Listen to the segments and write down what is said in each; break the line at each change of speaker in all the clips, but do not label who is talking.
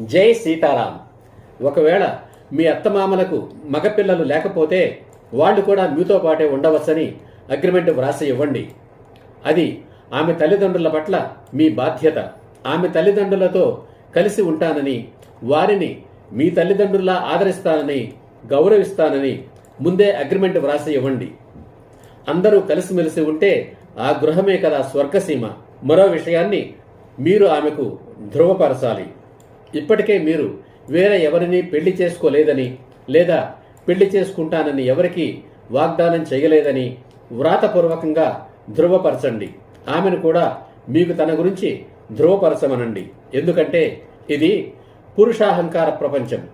జై సీతారాం. ఒకవేళ మీ అత్తమామలకు మగపిల్లలు లేకపోతే వాళ్ళు కూడా మీతో పాటే ఉండవచ్చని అగ్రిమెంట్ వ్రాసి ఇవ్వండి. అది ఆమె తల్లిదండ్రుల పట్ల మీ బాధ్యత. ఆమె తల్లిదండ్రులతో కలిసి ఉంటానని వారిని మీ తల్లిదండ్రులా ఆదరిస్తానని గౌరవిస్తానని ముందే అగ్రిమెంట్ వ్రాసి ఇవ్వండి. అందరూ కలిసిమెలిసి ఉంటే ఆ గృహమే కదా స్వర్గసీమ. మరో విషయాన్ని మీరు ఆమెకు ధృవపరచాలి. ఇప్పటికే మీరు వేరే ఎవరిని పెళ్ళి చేసుకోలేదని లేదా పెళ్ళి చేసుకుంటానని ఎవరికి వాగ్దానం చేయలేదని వ్రాతపూర్వకంగా ధృవపరచండి. ఆమెను కూడా మీకు తన గురించి ధృవపరచమనండి. ఎందుకంటే ఇది పురుషాహంకార ప్రపంచం.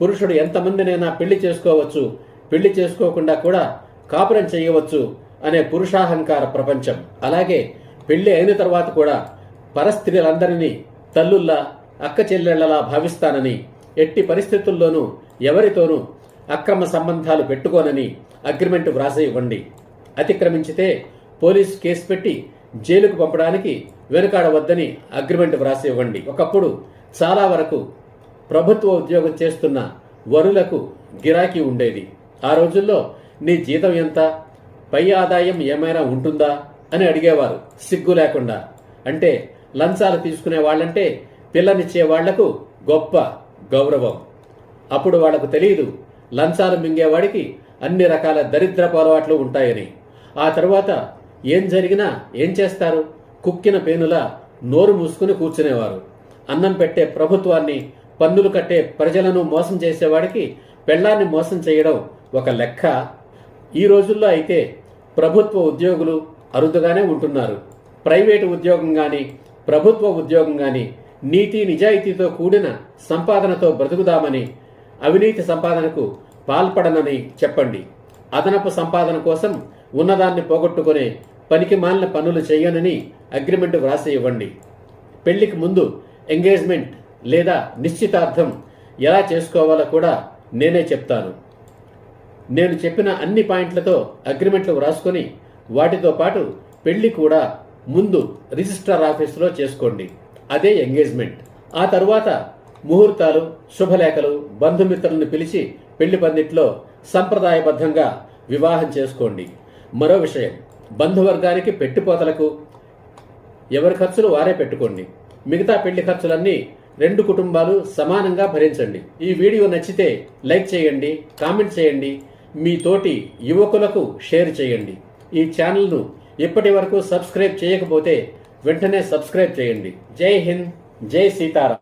పురుషుడు ఎంతమందినైనా పెళ్ళి చేసుకోవచ్చు పెళ్ళి చేసుకోకుండా కూడా కాపురం చేయవచ్చు అనే పురుషాహంకార ప్రపంచం. అలాగే పెళ్ళి అయిన తర్వాత కూడా పరస్త్రీలందరినీ తల్లుల్లా అక్క చెల్లెళ్ళలా భావిస్తానని ఎట్టి పరిస్థితుల్లోనూ ఎవరితోనూ అక్రమ సంబంధాలు పెట్టుకోనని అగ్రిమెంట్ వ్రాసి ఇవ్వండి. అతిక్రమించితే పోలీస్ కేసు పెట్టి జైలుకు పంపడానికి వెనుకాడవద్దని అగ్రిమెంట్ వ్రాసి ఇవ్వండి. ఒకప్పుడు చాలా వరకు ప్రభుత్వ ఉద్యోగం చేస్తున్న వరులకు గిరాకీ ఉండేది. ఆ రోజుల్లో నీ జీతం ఎంత? పై ఆదాయం ఏమైనా ఉంటుందా? అని అడిగేవారు. సిగ్గు లేకుండా. అంటే లంచాలు తీసుకునే వాళ్ళంటే పిల్లనిచ్చే వాళ్ళకు గొప్ప గౌరవం. అప్పుడు వాళ్ళకు తెలియదు లంచాలు మింగేవాడికి అన్ని రకాల దరిద్రపు అలవాట్లు ఉంటాయని. ఆ తర్వాత ఏం జరిగినా ఏం చేస్తారు? కుక్కిన పేనులా నోరు మూసుకుని కూర్చునేవారు. అన్నం పెట్టే ప్రభుత్వాన్ని పన్నులు కట్టే ప్రజలను మోసం చేసేవాడికి పెళ్ళాన్ని మోసం చేయడం ఒక లెక్క. ఈ రోజుల్లో అయితే ప్రభుత్వ ఉద్యోగులు అరుదుగానే ఉంటున్నారు. ప్రైవేటు ఉద్యోగం కానీ ప్రభుత్వ ఉద్యోగం కానీ నీతి నిజాయితీతో కూడిన సంపాదనతో బ్రతుకుదామని అవినీతి సంపాదనకు పాల్పడనని చెప్పండి. అదనపు సంపాదన కోసం ఉన్నదాన్ని పోగొట్టుకునే పనికి మాలిన పనులు చేయనని అగ్రిమెంట్ వ్రాసి ఇవ్వండి. పెళ్ళికి ముందు ఎంగేజ్మెంట్ లేదా నిశ్చితార్థం ఎలా చేసుకోవాలో కూడా నేనే చెప్తాను. నేను చెప్పిన అన్ని పాయింట్లతో అగ్రిమెంట్లు వ్రాసుకొని వాటితో పాటు పెళ్ళి కూడా ముందు రిజిస్ట్రార్ ఆఫీసులో చేసుకోండి. అదే ఎంగేజ్మెంట్. ఆ తరువాత ముహూర్తాలు శుభలేఖలు బంధుమిత్రులను పిలిచి పెళ్ళి పందిట్లో సంప్రదాయబద్ధంగా వివాహం చేసుకోండి. మరో విషయం బంధువర్గానికి పెట్టిపోతలకు ఎవరి ఖర్చులు వారే పెట్టుకోండి. మిగతా పెళ్ళి ఖర్చులన్నీ రెండు కుటుంబాలు సమానంగా భరించండి. ఈ వీడియో నచ్చితే లైక్ చేయండి కామెంట్ చేయండి మీ తోటి యువకులకు షేర్ చేయండి. ఈ ఛానల్ను ఇప్పటి వరకు సబ్స్క్రైబ్ చేయకపోతే వెంటనే సబ్స్క్రైబ్ చేయండి. జై హింద్ జై సీతారాం.